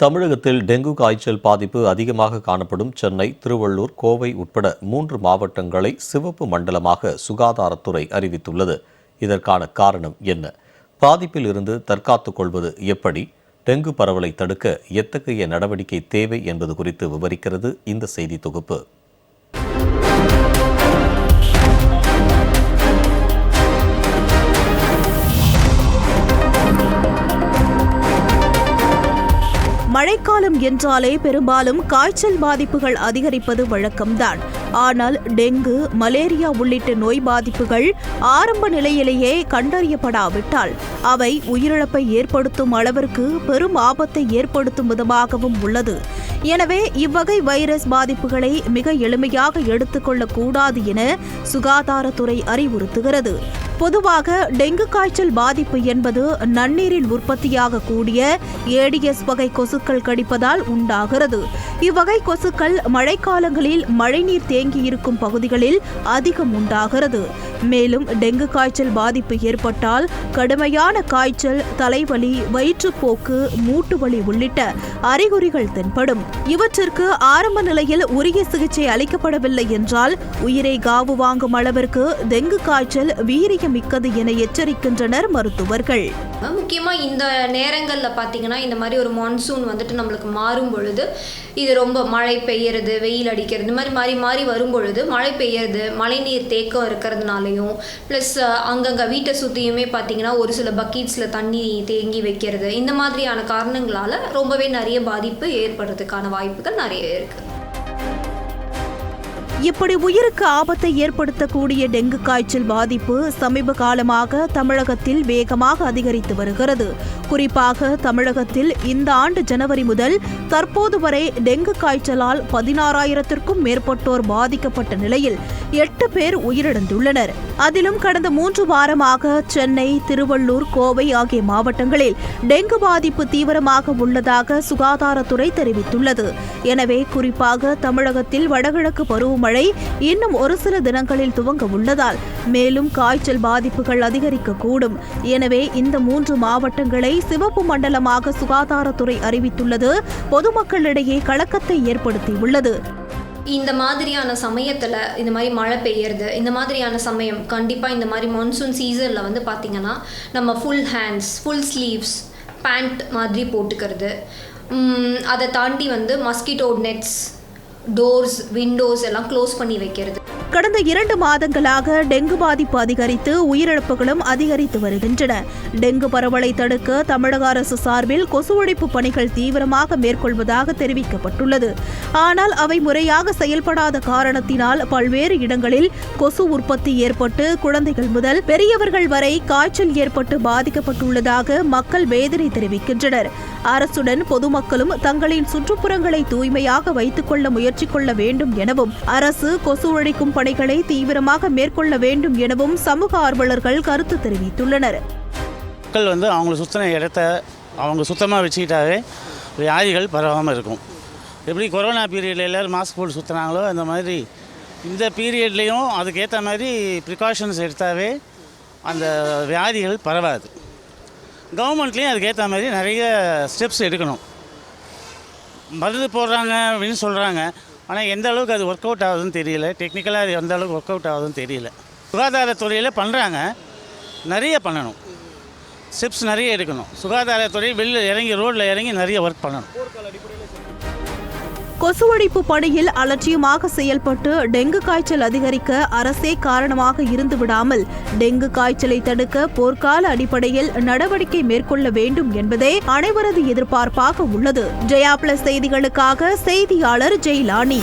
தமிழகத்தில் டெங்கு காய்ச்சல் பாதிப்பு அதிகமாக காணப்படும் சென்னை திருவள்ளூர் கோவை உட்பட மூன்று மாவட்டங்களை சிவப்பு மண்டலமாக சுகாதாரத்துறை அறிவித்துள்ளது. இதற்கான காரணம் என்ன? பாதிப்பில் இருந்து தற்காத்துக் கொள்வது எப்படி? டெங்கு பரவலை தடுக்க எத்தகைய நடவடிக்கை தேவை என்பது குறித்து விவரிக்கிறது இந்த செய்தி தொகுப்பு. மழைக்காலம் என்றாலே பெரும்பாலும் காய்ச்சல் பாதிப்புகள் அதிகரிப்பது வழக்கம்தான். ஆனால் டெங்கு மலேரியா உள்ளிட்ட நோய் பாதிப்புகள் ஆரம்ப நிலையிலேயே கண்டறியப்படாவிட்டால் அவை உயிரிழப்பை ஏற்படுத்தும் அளவிற்கு பெரும் ஆபத்தை ஏற்படுத்தும் விதமாகவும் உள்ளது. எனவே இவ்வகை வைரஸ் பாதிப்புகளை மிக எளிமையாக எடுத்துக்கொள்ளக்கூடாது என சுகாதாரத்துறை அறிவுறுத்துகிறது. பொதுவாக டெங்கு காய்ச்சல் பாதிப்பு என்பது நன்னீரில் உற்பத்தியாக கூடிய ஏடிஎஸ் வகை கொசுக்கள் கடிப்பதால் உண்டாகிறது. இவ்வகை கொசுக்கள் மழைக்காலங்களில் மழைநீர் தேங்கியிருக்கும் பகுதிகளில் அதிகம் உண்டாகிறது. மேலும் டெங்கு காய்ச்சல் பாதிப்பு ஏற்பட்டால் கடுமையான காய்ச்சல் தலைவலி வயிற்றுப்போக்கு மூட்டு வலி உள்ளிட்ட அறிகுறிகள் தென்படும். இவற்றிற்கு ஆரம்ப நிலையில் உரிய சிகிச்சை அளிக்கப்படவில்லை என்றால் உயிரை காவு வாங்கும் அளவிற்கு டெங்கு காய்ச்சல் அபாயமிக்கது என எச்சரிக்கின்றனர் மருத்துவர்கள். முக்கியமாக இந்த நேரங்களில் பார்த்தீங்கன்னா இந்த மாதிரி ஒரு மான்சூன் வந்துட்டு நம்மளுக்கு மாறும் பொழுது இது ரொம்ப மழை பெய்யறது வெயில் அடிக்கிறது இந்த மாதிரி மாறி மாறி வரும் பொழுது மழை பெய்யறது மழைநீர் தேக்கம் இருக்கிறதுனாலையும் ப்ளஸ் அங்கங்கே வீட்டை சுற்றியுமே பார்த்தீங்கன்னா ஒரு சில பக்கெட்ஸில் தண்ணி தேங்கி வைக்கிறது இந்த மாதிரியான காரணங்களால் ரொம்பவே நிறைய பாதிப்பு ஏற்படுறதுக்கான வாய்ப்புகள் நிறைய இருக்குது இப்படி உயிருக்கு ஆபத்தை ஏற்படுத்தக்கூடிய டெங்கு காய்ச்சல் பாதிப்பு சமீப காலமாக தமிழகத்தில் வேகமாக அதிகரித்து வருகிறது. குறிப்பாக தமிழகத்தில் இந்த ஆண்டு ஜனவரி முதல் தற்போது வரை டெங்கு காய்ச்சலால் பதினாறாயிரத்திற்கும் மேற்பட்டோர் பாதிக்கப்பட்ட நிலையில் எட்டு பேர் உயிரிழந்துள்ளனர். அதிலும் கடந்த மூன்று வாரமாக சென்னை திருவள்ளூர் கோவை ஆகிய மாவட்டங்களில் டெங்கு பாதிப்பு தீவிரமாக உள்ளதாக சுகாதாரத்துறை தெரிவித்துள்ளது. எனவே குறிப்பாக தமிழகத்தில் வடகிழக்கு பருவமழை இன்னும் ஒரு சில தினங்களில் துவங்க உள்ளதால் மேலும் காய்ச்சல் பாதிப்புகள் அதிகரிக்கக்கூடும். எனவே இந்த மூன்று மாவட்டங்களை சிவப்பு மண்டலமாக சுகாதாரத்துறை அறிவித்துள்ளது. பொதுமக்களிடையே கலக்கத்தை ஏற்படுத்தியுள்ளது. இந்த மாதிரியான சமயத்தில் இந்த மாதிரி மழை பெய்யறது இந்த மாதிரியான சமயம் கண்டிப்பாக இந்த மாதிரி மான்சூன் சீசனில் வந்து பார்த்திங்கன்னா நம்ம full hands full sleeves pant மாதிரி போட்டுக்கிறது. அதை தாண்டி வந்து மஸ்கிட்டோ நெட்ஸ் டோர்ஸ் விண்டோஸ் எல்லாம் க்ளோஸ் பண்ணி வைக்கிறது. கடந்த இரண்டு மாதங்களாக டெங்கு பாதிப்பு அதிகரித்து உயிரிழப்புகளும் அதிகரித்து வருகின்றன. டெங்கு பரவலை தடுக்க தமிழக அரசு சார்பில் கொசு ஒழிப்பு பணிகள் தீவிரமாக மேற்கொள்வதாக தெரிவிக்கப்பட்டுள்ளது. ஆனால் அவை முறையாக செயல்படாத காரணத்தினால் பல்வேறு இடங்களில் கொசு உற்பத்தி ஏற்பட்டு குழந்தைகள் முதல் பெரியவர்கள் வரை காய்ச்சல் ஏற்பட்டு பாதிக்கப்பட்டுள்ளதாக மக்கள் வேதனை தெரிவிக்கின்றனர். அரசுடன் பொதுமக்களும் தங்களின் சுற்றுப்புறங்களை தூய்மையாக வைத்துக் கொள்ள முயற்சி கொள்ள வேண்டும் எனவும் அரசு கொசு ஒழிக்கும் பணிகளை தீவிரமாக மேற்கொள்ள வேண்டும் எனவும் சமூக ஆர்வலர்கள் கருத்து தெரிவித்துள்ளனர். மக்கள் வந்து அவங்கள சுத்தின இடத்த அவங்க சுத்தமாக வச்சுக்கிட்டாவே வியாதிகள் பரவாமல் இருக்கும். எப்படி கொரோனா பீரியடில் எல்லோரும் மாஸ்க் போட்டு சுற்றுனாங்களோ அந்த மாதிரி இந்த பீரியட்லேயும் அதுக்கேற்ற மாதிரி ப்ரிகாஷன்ஸ் எடுத்தாவே அந்த வியாதிகள் பரவாது. கவர்மெண்ட்லேயும் அதுக்கேற்ற மாதிரி நிறைய ஸ்டெப்ஸ் எடுக்கணும். மருந்து போடுறாங்க அப்படின்னு சொல்கிறாங்க ஆனால் எந்த அளவுக்கு அது ஒர்க் அவுட் ஆகுதுன்னு தெரியல. டெக்னிக்கலாக அது எந்த அளவுக்கு ஒர்க் அவுட் ஆகுதுன்னு தெரியல. சுகாதாரத்துறையில் பண்ணுறாங்க நிறைய பண்ணணும். ஸ்டெப்ஸ் நிறைய எடுக்கணும். சுகாதாரத்துறை வெளியில் இறங்கி ரோட்டில் இறங்கி நிறைய ஒர்க் பண்ணணும். கொசு ஒழிப்பு பணியில் அலட்சியமாக செயல்பட்டு டெங்கு காய்ச்சல் அதிகரிக்க அரசே காரணமாக இருந்து விடாமல் டெங்கு காய்ச்சலை தடுக்க போர்க்கால அடிப்படையில் நடவடிக்கை மேற்கொள்ள வேண்டும் என்பதே அனைவரது எதிர்பார்ப்பாக உள்ளது. ஜெயா பிளஸ் செய்திகளுக்காக செய்தியாளர் ஜெய்லானி.